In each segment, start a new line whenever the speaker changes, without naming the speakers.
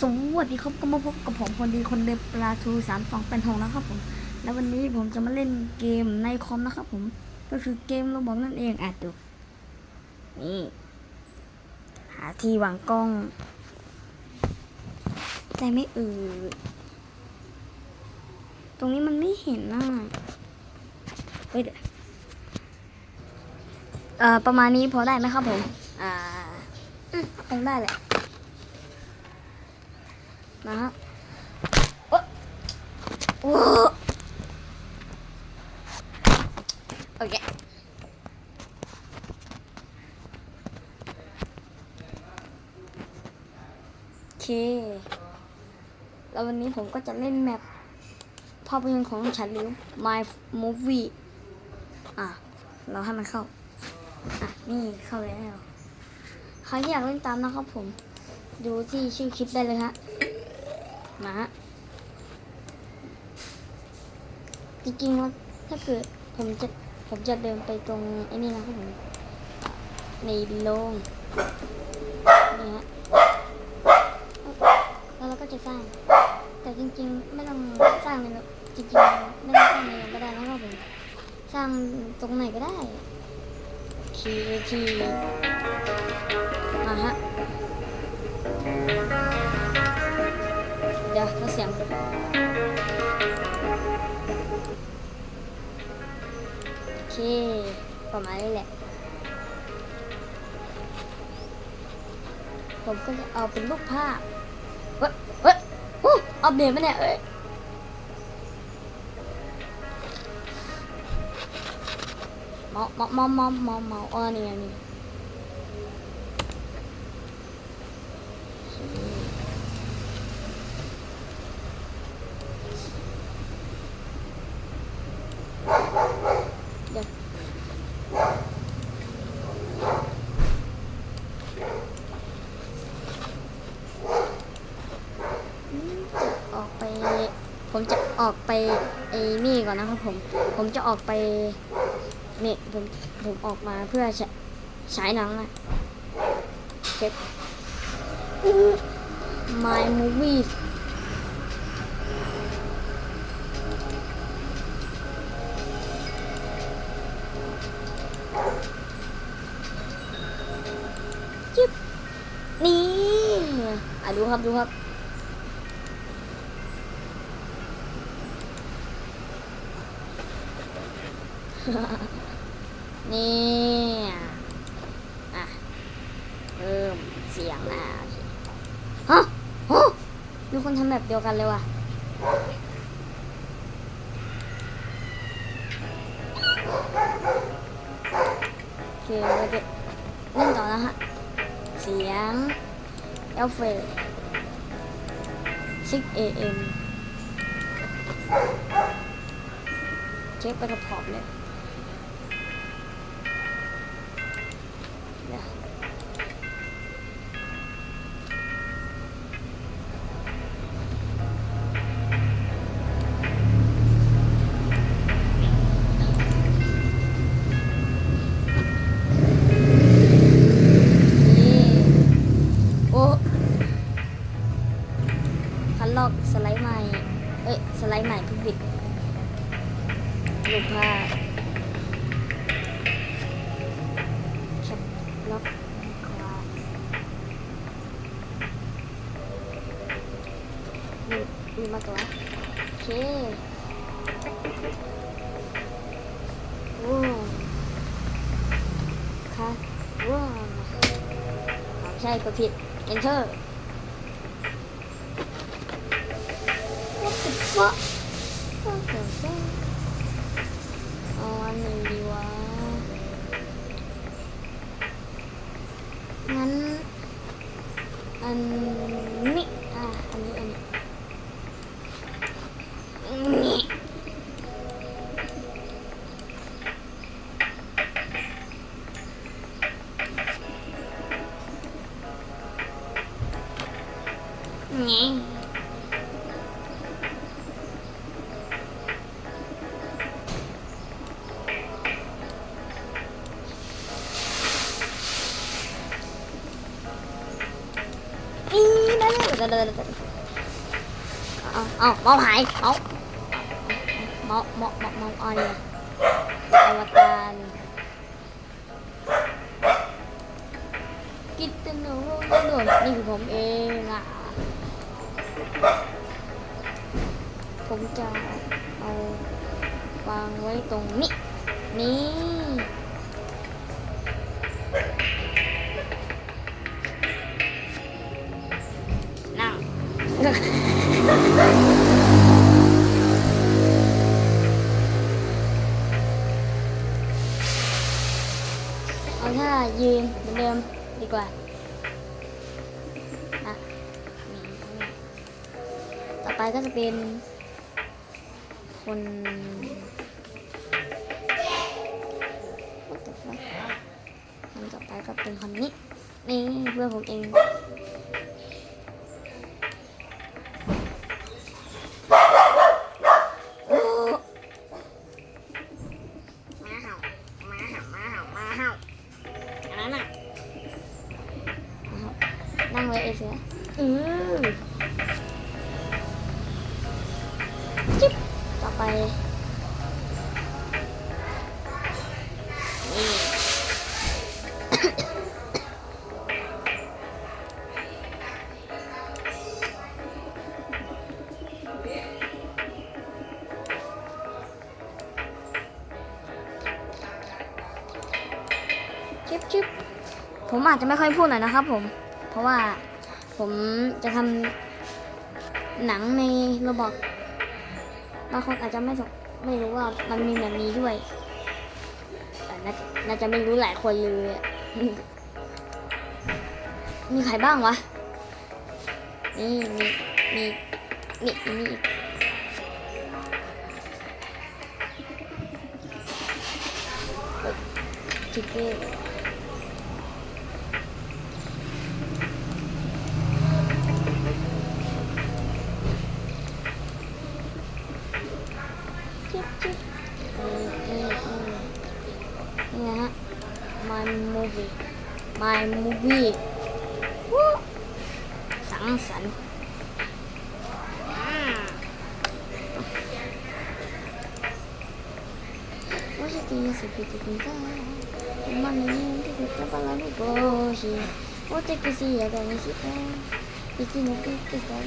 สวัสดีครับก็มาพบกับผมคนดีคนเดิมปลาทูสามสองเป็นหงนะครับผม แล้ววันนี้ผมจะมาเล่นเกมในคอมนะครับผม ก็คือเกมราบอกนั่นเองอะดูนี่หาที่วางกล้องแต่ไม่เออตรงนี้มันไม่เห็นนะเฮ้ยเดี๋ยวเอ่อประมาณนี้พอได้ไหมครับผม อ่าอืมคงได้แหละ นะฮะโอ๊ะโอ้โอเคโอเค แล้ววันนี้ผมก็จะเล่นแมปภาพยนตร์ของฉันลิว My Movie อะ เราให้มันเข้า อะ นี่เข้าแล้ว ใครที่อยากเล่นตามนะครับผม ดูที่ชื่อคลิปได้เลยฮะ มาฮะจริงๆว่าถ้าเกิดผมจะผมจะเดินไปตรงไอ้นี่นะครับผมในโรงนี่ฮะแล้วเราก็จะสร้าง แต่จริงๆ ไม่ต้องสร้างในโรงจริงๆไม่ต้องสร้างในก็ได้นะครับผมสร้างตรงไหนก็ได้คีทีมาฮะ ดี๋ยวเราเสียง โอเค ประมาณนี้แหละ ผมก็จะเอาเป็นรูปภาพ เฮ้ย เฮ้ยอู้เอาเบรมาเนี่ยเอ้ยมาเมาเมาเมาเมาเมาอ๋อนี่ไงนี่ เดี๋ยวอืมจะออกไป ผมจะออกไปไอ้นี่ก่อนนะครับ ผม ผมจะออกไปเนี่ยผมผมออกมาเพื่อฉายหนังอะเช็ค My Movies จิ๊บนี่อะดูครับ ดูครับ นี่อะเพิ่มเสียงอะโอเฮะฮะมีคนทำแบบเดียวกันเลยว่ะโอเคเราจะเล่นต่อนะฮะ เสียงเอลเฟด6 a.m. เช็คไปกับพร้อมเลย ว้าวใช่กดผิด enter what the fuck what the fuck เอาอันหนึ่งดีวะงั้นอันนี้ อีนั่นเลยเอาเอาเมาหายเอาเมาเมาเมาเมาอะไรอวตารกิตติโนโนนี่คือผมเองอะผมจะเอาวางไว้ตรงนี้ นี่ งเอาถ้ายืนเหมือนเดิมดีกว่านะต่อไปก็จะเป็น คนคนต่อไปก็เป็นคนนี้ นี่เพื่อนผมเอง ชิปชิปผมอาจจะไม่ค่อยพูดหน่อยนะครับ ผม เพราะว่าผมจะทำหนังในโรบอกบางคนอาจจะไม่ไม่รู้ว่ามันมีแบบนี้ด้วยน่าน่าจะไม่รู้หลายคนเลยมีใครบ้างวะ นี่มีมีมีมีอีกทิกเกอร์ Ansan. Hoje tem esse feito pintar. Uma menina que está falando hoje. Vou ter que se agradecitar. E que não tem que ça.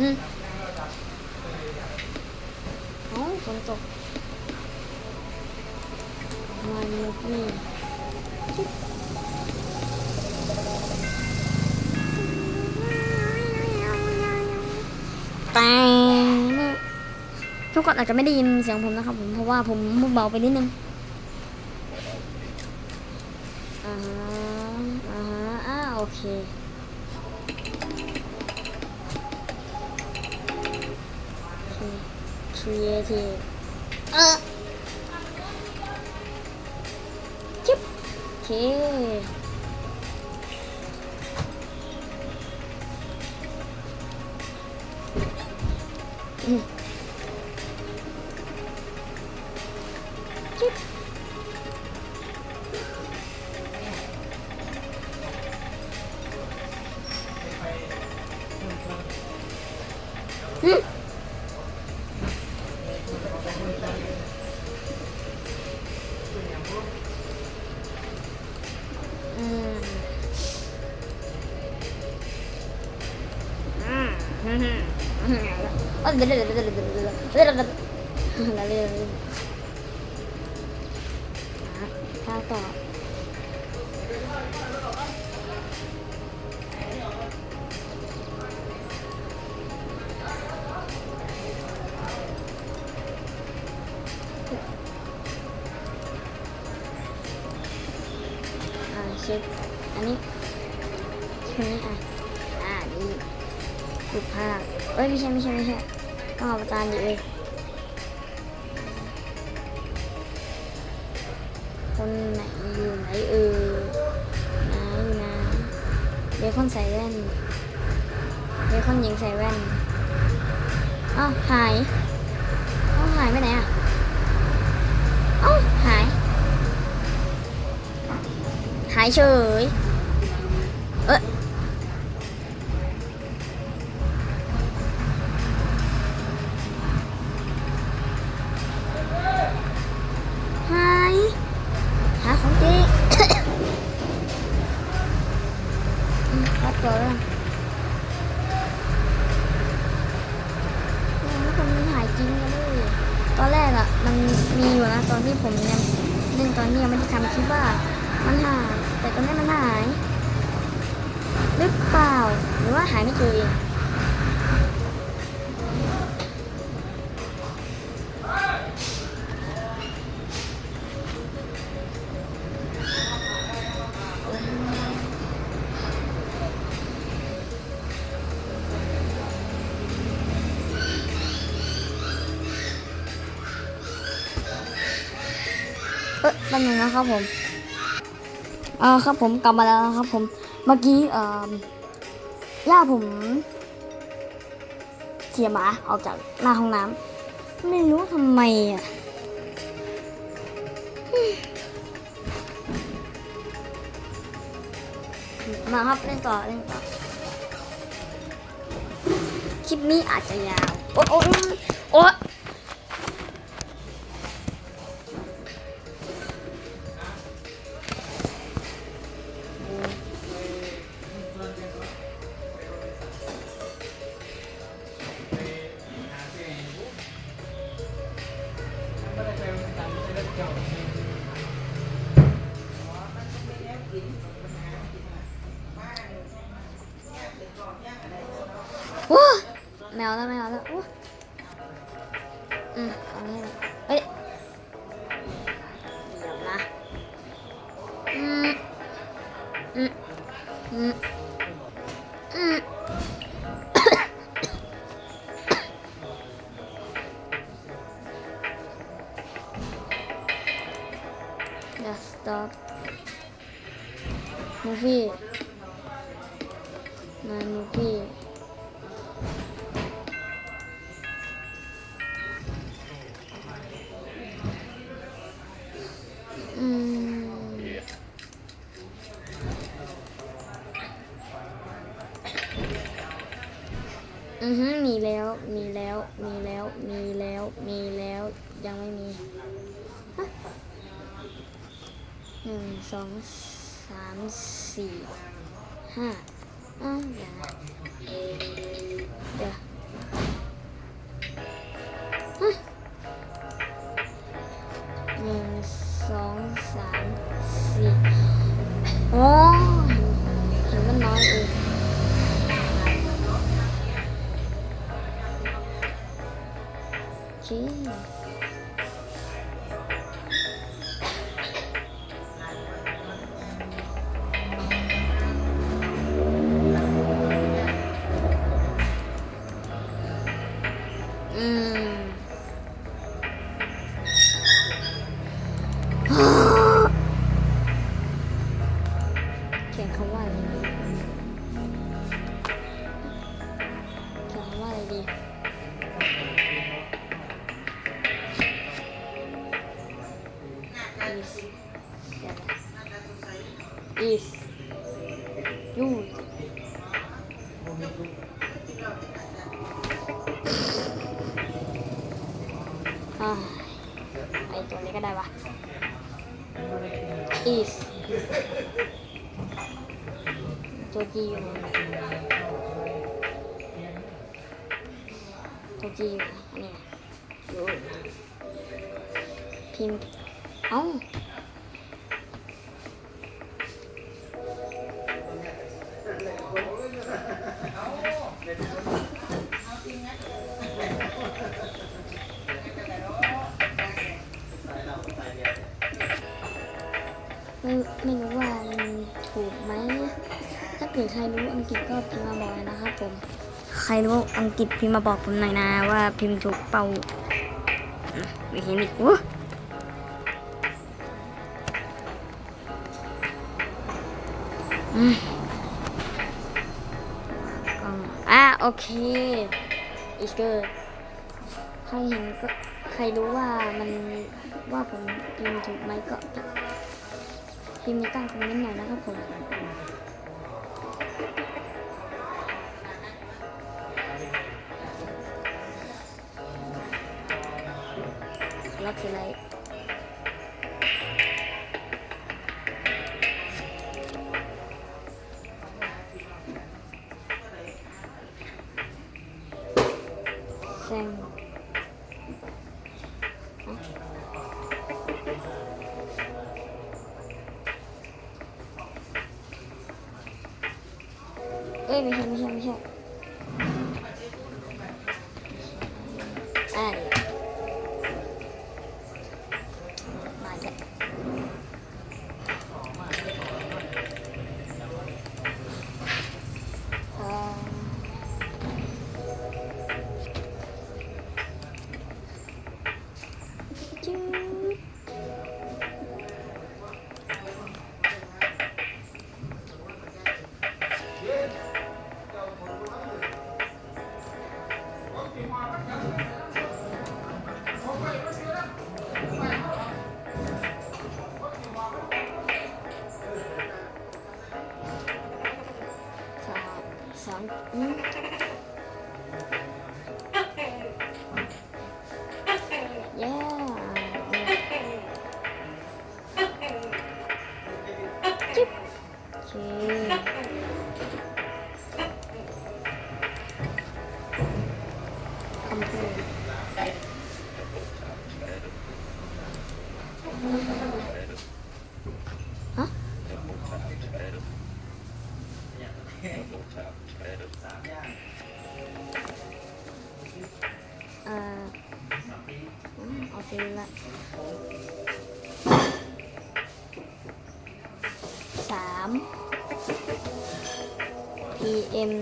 Hum. Não, soltou. Mano, meu filho. แต่ทุกคนอาจจะไม่ได้ยินเสียงผมนะครับผมเพราะว่าผมพูดเบาไปนิดนึงอ่าฮะอ่าฮะอ่าโอเคโอเค creative เออจิ๊บโอเคาเช็คอันนี้ชุดนี้อะ อ่านี่รูปภาพเอ้ยไม่ใช่ไม่ใช่ไม่ใช่ต้อง เอาจานดิเอ้ยคนไหนอยู่ไหนเออไหนอยู่นะเบคอนใส่แว่นเบคอนหญิงใส่แว่นอ้าวหายอ้าวหายไปไหนอะอ้าวหาย หายเฉย เออ อ๊ะแป๊บนึงนะครับผมเอ่าครับผมกลับมาแล้วครับผมเมื่อกี้เอ่อย่าผมเขี่ยหมาออกจากหน้าห้องน้ำไม่รู้ทำไมอะมมาครับเล่นต่อเล่นต่อคลิปนี้อาจจะยาว โอ๊ยโอ๊ยโอ๊ย ว้าแมวแล้ว อือฮึมีแล้ว มีแล้ว มีแล้ว มีแล้ว มีแล้ว ยังไม่มีหนึ่งสองสามสี่ห้าอ้าวเดี๋ยวน อืม ตัว G อยู่ไหนตัว G อยู่ไหนอันนี้ไงอยู่พิมพ์เอ้าไม่ไม่รู้ว่ามันถูกไหม กิดใครรู้อังกฤษก็พิมพ์มาบอกเลยนะครับผม ใครรู้อังกฤษพิมพ์มาบอกผมหน่อยนะว่าพิมพ์ถูกเป่าไม่เห็นอีกอู้อะโอเคอีกเกอร์ใครเห็นก็ใครรู้ว่ามันว่าผมพิมพ์ถูกไหมก็พิมพ์ในใต้คอมเมนต์หน่อยนะครับผม รั ฮะเอ่อเอาไปละสาม PM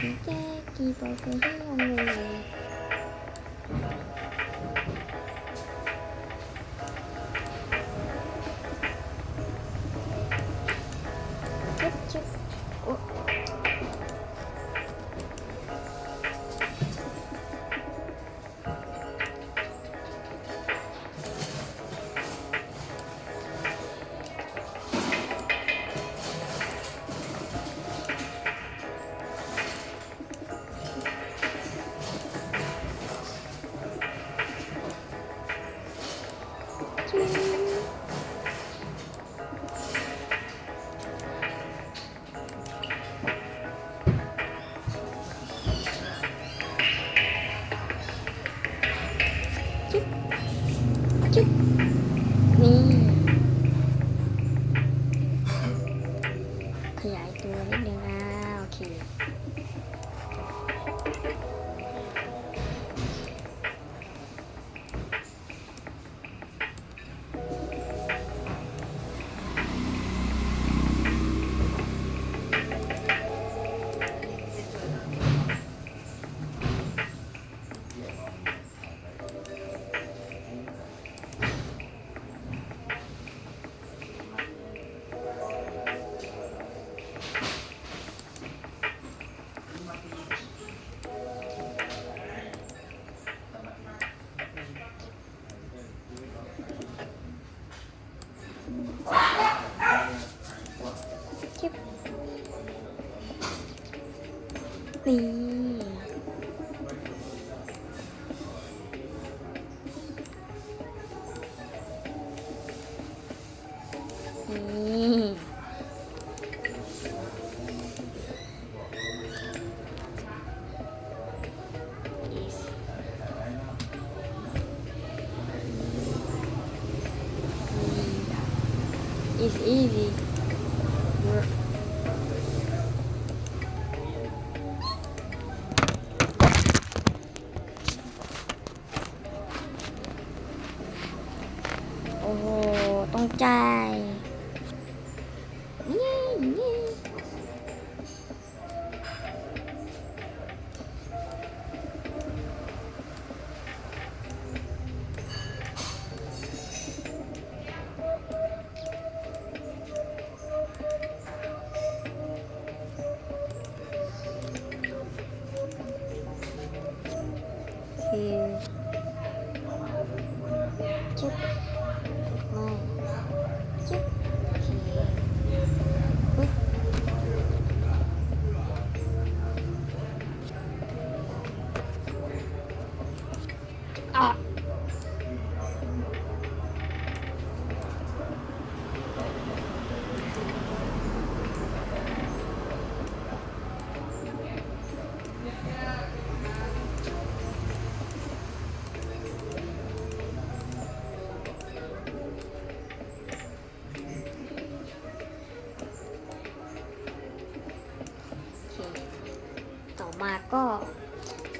이제 기복을 해야 해. 你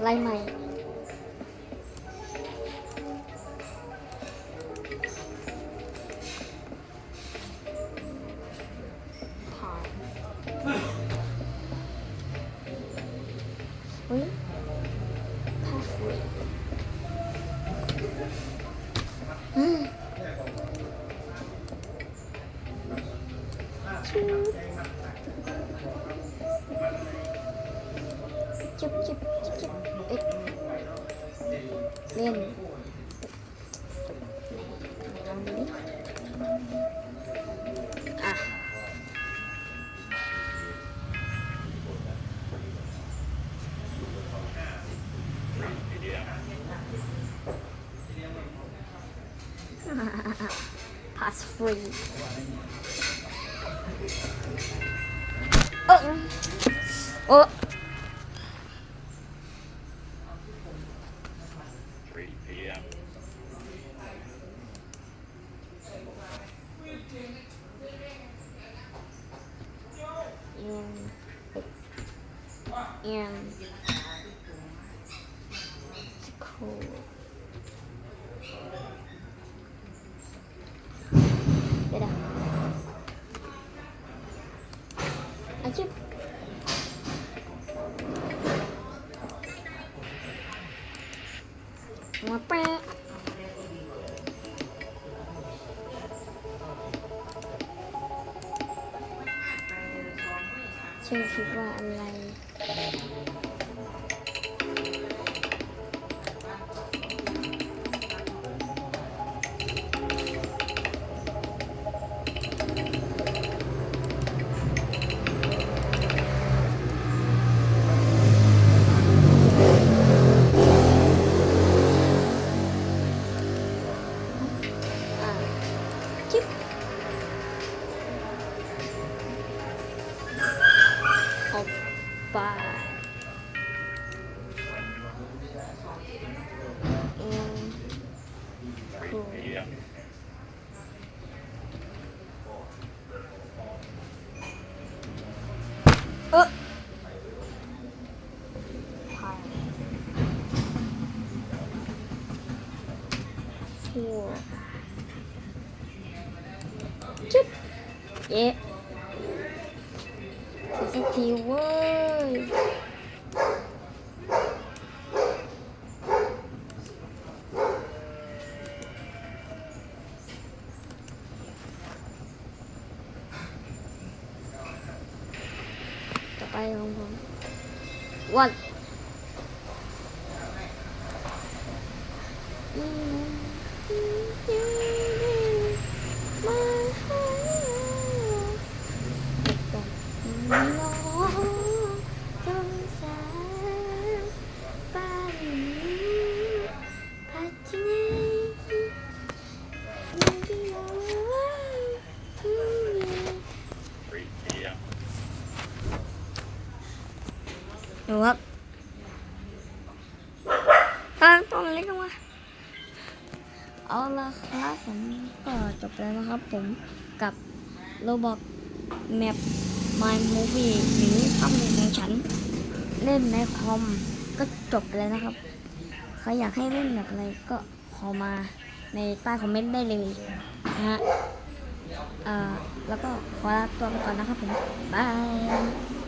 来买。free. Wah, Yeah. ครับผมกับโรบอกแมป My Movie หรือภาพยนตร์ของฉัน เล่นในคอมก็จบไปแล้วนะครับ ใครอยากให้เล่นแบบอะไรก็ขอมาในใต้คอมเมนต์ได้เลยนะฮะแล้วก็ขอลาตัวไปก่อนนะครับผมบาย